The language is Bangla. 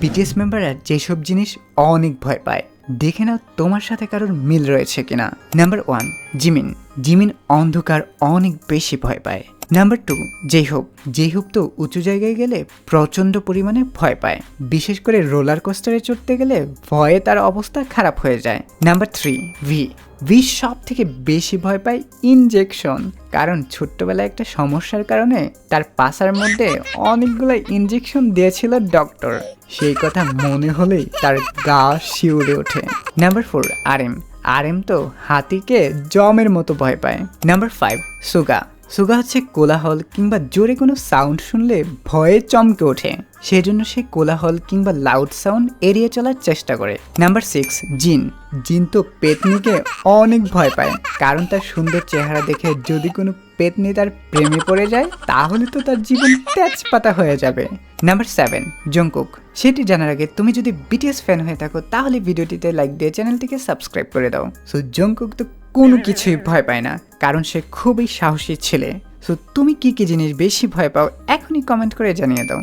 বিটিএস মেম্বাররা যেসব জিনিস অনেক ভয় পায়। দেখে নাও তোমার সাথে কারোর মিল রয়েছে কিনা। নাম্বার ওয়ান জিমিন জিমিন অন্ধকার অনেক বেশি ভয় পায়। নাম্বার টু যেই হোক যেই হোক তো উঁচু জায়গায় গেলে প্রচণ্ড পরিমাণে ভয় পায়। বিশেষ করে রোলার কোস্টারে চড়তে গেলে ভয়ে তার অবস্থা খারাপ হয়ে যায়। Number three V. ভি সব থেকে বেশি ভয় পায় ইনজেকশন কারণ ছোট্টবেলায় একটা সমস্যার কারণে তার পাশার মধ্যে অনেকগুলো ইনজেকশন দিয়েছিল ডক্টর সেই কথা মনে হলেই তার গা শিউরে ওঠে। নাম্বার ফোর আর এম আর এম তো হাতিকে জমের মতো ভয় পায়। নাম্বার ফাইভ সুগা। সুগা হচ্ছে কোলাহল কিংবা জোরে কোনো সাউন্ড শুনলে ভয়ে চমকে ওঠে। সেজন্য সে কোলাহল কিংবা লাউড সাউন্ড এড়িয়ে চলার চেষ্টা করে। নাম্বার সিক্স জিন। জিন তো পেতনিকে অনেক ভয় পায়, কারণ তার সুন্দর চেহারা দেখে যদি কোনো পেতনি তার প্রেমে পড়ে যায়, তাহলে তো তার জীবন তেজপাতা হয়ে যাবে। নাম্বার সেভেন জঙ্কুক সেটি জানার আগে তুমি যদি বিটিএস ফ্যান হয়ে থাকো, তাহলে ভিডিওটিতে লাইক দিয়ে চ্যানেলটিকে সাবস্ক্রাইব করে দাও। সো জঙ্কুক তো কোনো কিছুই ভয় পায় না, কারণ সে খুবই সাহসী ছেলে। সো তুমি কি কি জিনিস বেশি ভয় পাও, এখনই কমেন্ট করে জানিয়ে দাও।